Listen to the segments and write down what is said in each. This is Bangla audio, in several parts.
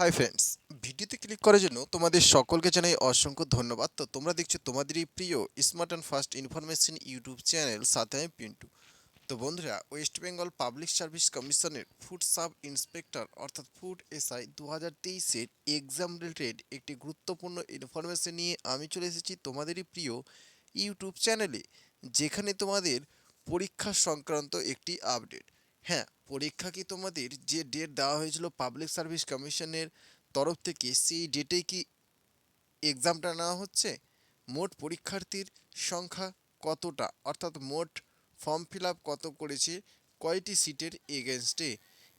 হাই ফ্রেন্ডস ভিডিওতে ক্লিক করার জন্য তোমাদের সকলকে জানাই অসংখ্য ধন্যবাদ। তো তোমরা দেখছ তোমাদেরই প্রিয় smart and fast information YouTube channel সাথে আমি পিন্টু। তো বন্ধুরা ওয়েস্ট বেঙ্গল পাবলিক সার্ভিস কমিশনের ফুড সাব ইন্সপেক্টর অর্থাৎ ফুড এসআই দু হাজার তেইশের এক্সাম রিলেটেড একটি গুরুত্বপূর্ণ ইনফরমেশন নিয়ে আমি চলে এসেছি তোমাদেরই প্রিয় ইউটিউব চ্যানেলে যেখানে তোমাদের পরীক্ষা সংক্রান্ত একটি আপডেট হ্যাঁ পরীক্ষা কি তোমাদের যে ডেট দেওয়া হয়েছিল পাবলিক সার্ভিস কমিশনের তরফ থেকে, সেই ডেটেই কি এক্সামটা নেওয়া হচ্ছে? মোট পরীক্ষার্থীর সংখ্যা কতটা? অর্থাৎ মোট ফর্ম ফিল কত করেছে? কয়টি সিটের এগেনস্টে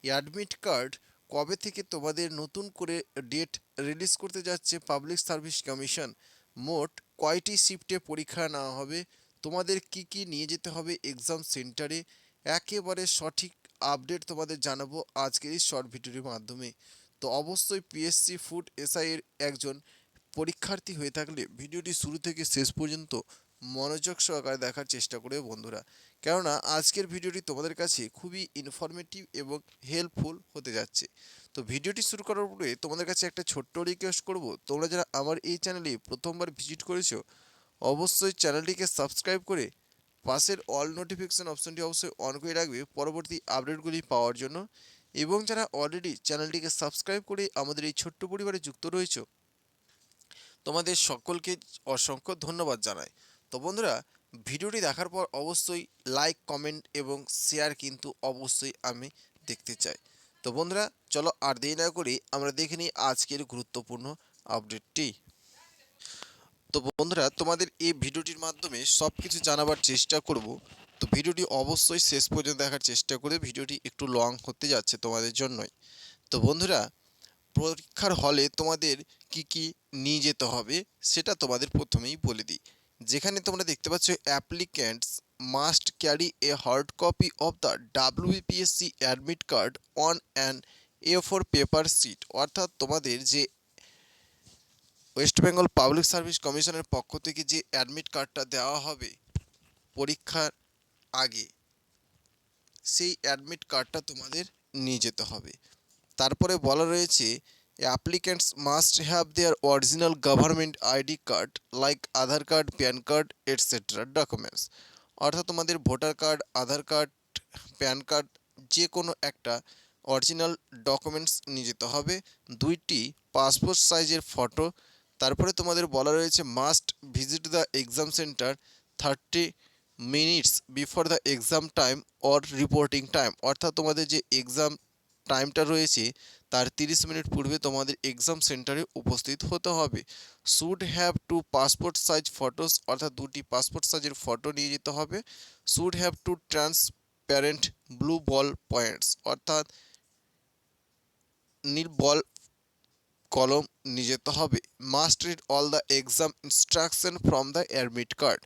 অ্যাডমিট কার্ড কবে থেকে তোমাদের নতুন করে ডেট রিলিজ করতে যাচ্ছে পাবলিক সার্ভিস কমিশন মোট কয়টি শিফটে পরীক্ষা নেওয়া হবে? তোমাদের কি কি নিয়ে যেতে হবে এক্সাম সেন্টারে একেবারে সঠিক আপডেট তোমাদের জানাব আজকের এই শর্ট ভিডিওর মাধ্যমে। তো অবশ্যই পিএসসি ফুড এসআই এর একজন পরীক্ষার্থী হয়ে থাকলে ভিডিওটি শুরু থেকে শেষ পর্যন্ত মনোযোগ সহকারে দেখার চেষ্টা করবে বন্ধুরা। কেননা আজকের ভিডিওটি তোমাদের কাছে খুবই ইনফরমেটিভ এবং হেল্পফুল হতে যাচ্ছে। তো ভিডিওটি শুরু করার পরে তোমাদের কাছে একটা ছোট্ট রিকোয়েস্ট করব। তোমরা যারা আমার এই চ্যানেলে প্রথমবার ভিজিট করেছ, অবশ্যই চ্যানেলটিকে সাবস্ক্রাইব করে পাশের অল নোটিফিকেশান অপশনটি অবশ্যই অন করে রাখবে পরবর্তী আপডেটগুলি পাওয়ার জন্য। এবং যারা অলরেডি চ্যানেলটিকে সাবস্ক্রাইব করে আমাদের এই ছোট্ট পরিবারে যুক্ত রয়েছে, তোমাদের সকলকে অসংখ্য ধন্যবাদ জানাই। তো বন্ধুরা, ভিডিওটি দেখার পর অবশ্যই লাইক কমেন্ট এবং শেয়ার কিন্তু অবশ্যই আমি দেখতে চাই। তো বন্ধুরা, চলো আর দেরি না করে আমরা দেখে নিই আজকের গুরুত্বপূর্ণ আপডেটটি তো বন্ধুরা, তোমাদের এই ভিডিওটির মাধ্যমে সব কিছু জানাবার চেষ্টা করব। তো ভিডিওটি অবশ্যই শেষ পর্যন্ত দেখার চেষ্টা করে ভিডিওটি একটু লং হতে যাচ্ছে তোমাদের জন্যই। তো বন্ধুরা, পরীক্ষার হলে তোমাদের কি কি নিয়ে যেতে হবে সেটা তোমাদের প্রথমেই বলে দিই। যেখানে তোমরা দেখতে পাচ্ছ applicants must carry a hard copy of the WBPSC admit card on an A four paper sheet অর্থাৎ তোমাদের যে ওয়েস্ট বেঙ্গল পাবলিক সার্ভিস কমিশনের পক্ষ থেকে যে অ্যাডমিট কার্ডটা দেওয়া হবে পরীক্ষার আগে, সেই অ্যাডমিট কার্ডটা তোমাদের নিয়ে যেতে হবে। তারপরে বলা রয়েছে applicants must have their original government ID card like Aadhaar card PAN card etcetera documents অর্থাৎ তোমাদের voter card Aadhaar card PAN card যে কোনো একটা অরিজিনাল ডকুমেন্টস নিয়ে যেতে হবে। দুইটি পাসপোর্ট সাইজের ফটো তারপরে তোমাদের বলা রয়েছে must visit the exam centre thirty minutes before the exam time or reporting time অর্থাৎ তোমাদের যে এক্সাম টাইমটা রয়েছে, তার তিরিশ মিনিট পূর্বে তোমাদের এক্সাম সেন্টারে উপস্থিত হতে হবে। Should have two passport size photos অর্থাৎ দুটি পাসপোর্ট সাইজের ফটো নিয়ে যেতে হবে। Should have two transparent blue ball points অর্থাৎ নীল বল কলম নিয়ে যেতে হবে। Must read all the exam instruction from the admit card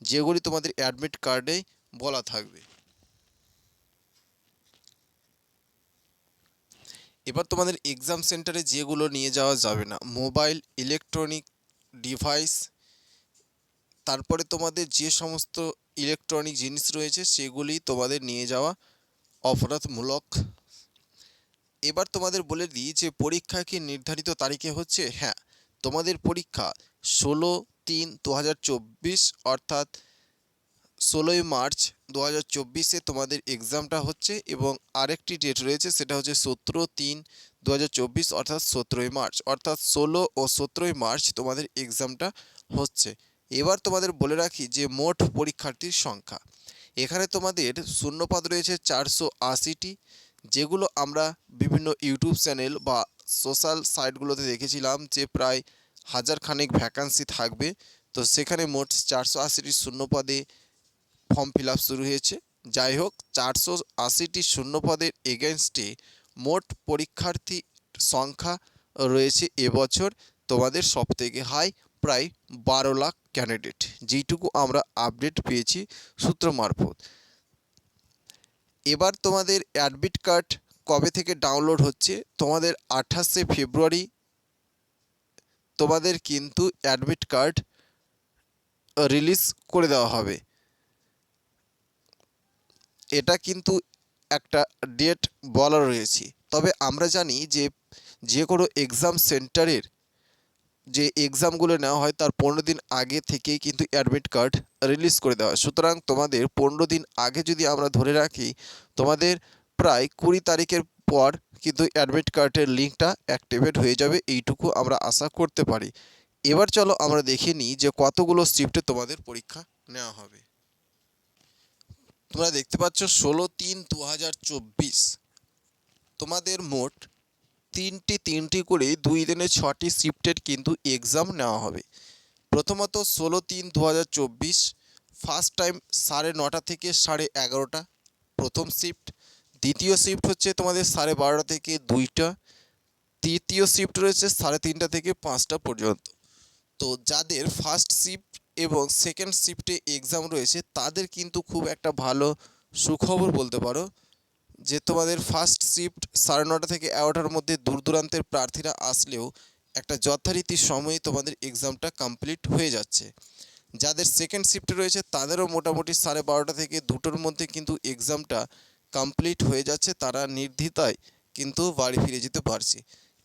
যেগুলি তোমাদের অ্যাডমিট কার্ডেই বলা থাকবে। এবার তোমাদের এক্সাম সেন্টারে যেগুলো নিয়ে যাওয়া যাবে না। মোবাইল ইলেকট্রনিক ডিভাইস তারপরে তোমাদের যে সমস্ত ইলেকট্রনিক জিনিস রয়েছে, সেগুলি তোমাদের নিয়ে যাওয়া অপরাধমূলক এবার তোমাদের বলে দিই যে পরীক্ষা কি নির্ধারিত তারিখে হচ্ছে? হ্যাঁ তোমাদের পরীক্ষা ষোলো তিন দু অর্থাৎ ষোলোই মার্চ দু হাজার চব্বিশে তোমাদের এক্সামটা হচ্ছে এবং আরেকটি ডেট রয়েছে সেটা হচ্ছে সতেরো তিন দু হাজার চব্বিশ অর্থাৎ সতেরোই মার্চ। অর্থাৎ ষোলো ও সতেরোই মার্চ তোমাদের এক্সামটা হচ্ছে। এবার তোমাদের বলে রাখি যে মোট পরীক্ষার্থীর সংখ্যা। এখানে তোমাদের শূন্যপদ রয়েছে চারশো আশিটি। যেগুলো আমরা বিভিন্ন ইউটিউব চ্যানেল বা সোশ্যাল সাইটগুলোতে দেখেছিলাম যে প্রায় হাজার খানেক ভ্যাকান্সি থাকবে। তো সেখানে মোট চারশো আশিটি শূন্যপদে ফর্ম ফিল শুরু হয়েছে। যাই হোক, চারশো আশিটি শূন্যপদের এগেনস্টে মোট পরীক্ষার্থী সংখ্যা রয়েছে এবছর। তোমাদের সবথেকে হাই প্রায় বারো লাখ ক্যান্ডিডেট। যেইটুকু আমরা আপডেট পেয়েছি সূত্র মারফত। এবার তোমাদের অ্যাডমিট কার্ড কবে থেকে ডাউনলোড হচ্ছে? তোমাদের আঠাশে ফেব্রুয়ারি। তোমাদের কিন্তু অ্যাডমিট কার্ড রিলিজ করে দেওয়া হবে। এটা কিন্তু একটা ডেট বলা রয়েছে। তবে আমরা জানি যে যে কোনো এক্সাম সেন্টারের যে এক্সামগুলো নেওয়া হয় তার পনেরো দিন আগে থেকেই কিন্তু অ্যাডমিট কার্ড রিলিজ করে দেওয়া হয়। সুতরাং তোমাদের পনেরো দিন আগে যদি আমরা ধরে রাখি, তোমাদের প্রায় কুড়ি তারিখের পর কিন্তু অ্যাডমিট কার্ডের লিঙ্কটা অ্যাক্টিভেট হয়ে যাবে, এইটুকু আমরা আশা করতে পারি। এবার চলো আমরা দেখে নিই যে কতগুলো শিফটে তোমাদের পরীক্ষা নেওয়া হবে। তোমরা দেখতে পাচ্ছ ষোলো তিন দু তোমাদের মোট তিনটি তিনটি করে দুই দিনে ছটি শিফটের কিন্তু এক্সাম নেওয়া হবে। প্রথমত ষোলো তিন দু হাজার চব্বিশ ফার্স্ট টাইম সাড়ে নটা থেকে সাড়ে এগারোটা, প্রথম শিফট দ্বিতীয় শিফট হচ্ছে তোমাদের সাড়ে বারোটা থেকে দুইটা, তৃতীয় শিফট রয়েছে সাড়ে তিনটা থেকে পাঁচটা পর্যন্ত। তো যাদের ফার্স্ট শিফট এবং সেকেন্ড শিফটে এক্সাম রয়েছে, তাদের কিন্তু খুব একটা ভালো সুখবর বলতে পারো। যে তোমাদের ফার্স্ট শিফট সাড়ে নটা থেকে এগারোটার মধ্যে দূর দূরান্তের প্রার্থীরা আসলেও একটা যথারীতি সময়ে তোমাদের এক্সামটা কমপ্লিট হয়ে যাচ্ছে। যাদের সেকেন্ড শিফটে রয়েছে, তাদেরও মোটামুটি সাড়ে বারোটা থেকে দুটোর মধ্যে কিন্তু এক্সামটা কমপ্লিট হয়ে যাচ্ছে, তারা নির্দ্বিধায় কিন্তু বাড়ি ফিরে যেতে পারছে।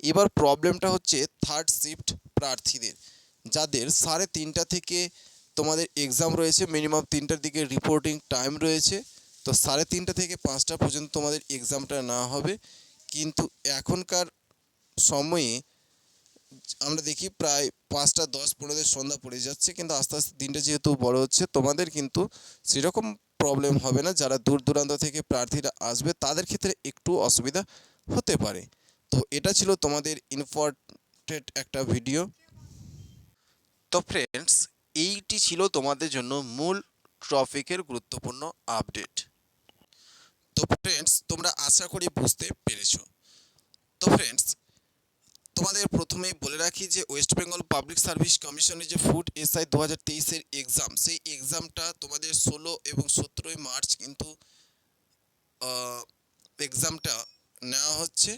এবার প্রবলেমটা হচ্ছে থার্ড শিফট প্রার্থীদের। যাদের সাড়ে তিনটা থেকে তোমাদের এক্সাম রয়েছে মিনিমাম তিনটার দিকে রিপোর্টিং টাইম রয়েছে তো সাড়ে তিনটা থেকে পাঁচটা পর্যন্ত তোমাদের এক্সামটা না হবে। কিন্তু এখনকার সময়ে আমরা দেখি প্রায় পাঁচটা দশ পনেরো সন্ধ্যা পড়ে যাচ্ছে, কিন্তু আস্তে আস্তে দিনটা যেহেতু বড় হচ্ছে, তোমাদের কিন্তু সেরকম প্রবলেম হবে না। যারা দূর দূরান্ত থেকে প্রার্থীরা আসবে, তাদের ক্ষেত্রে একটু অসুবিধা হতে পারে। তো এটা ছিল তোমাদের ইম্পর্টেন্ট একটা ভিডিও তো ফ্রেন্ডস এইটি ছিল তোমাদের জন্য মূল ট্রফিকের গুরুত্বপূর্ণ আপডেট তো ফ্রেন্ডস তোমরা আশা করি বুঝতে পেরেছ। তো ফ্রেন্ডস তোমাদের প্রথমেই বলে রাখি যে ওয়েস্ট বেঙ্গল পাবলিক সার্ভিস কমিশনের যে ফুড এসআই দু হাজার তেইশের এক্সাম সেই এক্সামটা তোমাদের ষোলো এবং সতেরোই মার্চ কিন্তু এক্সামটা নেওয়া হচ্ছে।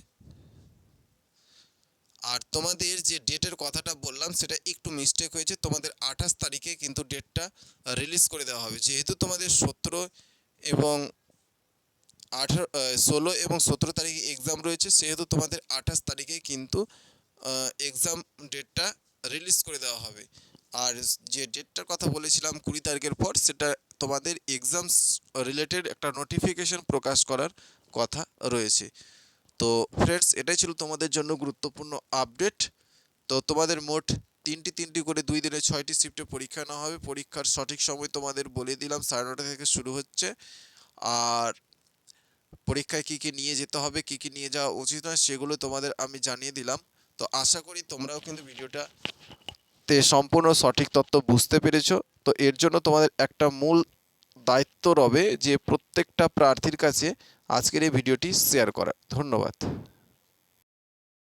আর তোমাদের যে ডেটের কথাটা বললাম, সেটা একটু মিস্টেক হয়েছে। তোমাদের আঠাশ তারিখে কিন্তু ডেটটা রিলিজ করে দেওয়া হবে। যেহেতু তোমাদের সতেরো এবং আঠারো ষোলো এবং সতেরো তারিখে এক্সাম রয়েছে, সেহেতু তোমাদের আঠাশ তারিখে কিন্তু এক্সাম ডেটটা রিলিজ করে দেওয়া হবে। আর যে ডেটটার কথা বলেছিলাম কুড়ি তারিখের পর, সেটা তোমাদের এক্সামস রিলেটেড একটা নোটিফিকেশন প্রকাশ করার কথা রয়েছে। তো ফ্রেন্ডস এটাই ছিল তোমাদের জন্য গুরুত্বপূর্ণ আপডেট তো তোমাদের মোট তিনটি তিনটি করে দুই দিনে ছয়টি শিফটে পরীক্ষা নেওয়া হবে। পরীক্ষার সঠিক সময় তোমাদের বলে দিলাম, সাড়ে নটা থেকে শুরু হচ্ছে। আর পরীক্ষায় কী কী নিয়ে যেতে হবে, কী কী নিয়ে যাওয়া উচিত নয়, সেগুলো তোমাদের আমি জানিয়ে দিলাম। তো আশা করি তোমরাও কিন্তু ভিডিওটা তে সম্পূর্ণ সঠিক তথ্য বুঝতে পেরেছ। তো এর জন্য তোমাদের একটা মূল দায়িত্ব রবে যে প্রত্যেকটা প্রার্থীর কাছে আজকের এই ভিডিওটি শেয়ার করা। ধন্যবাদ।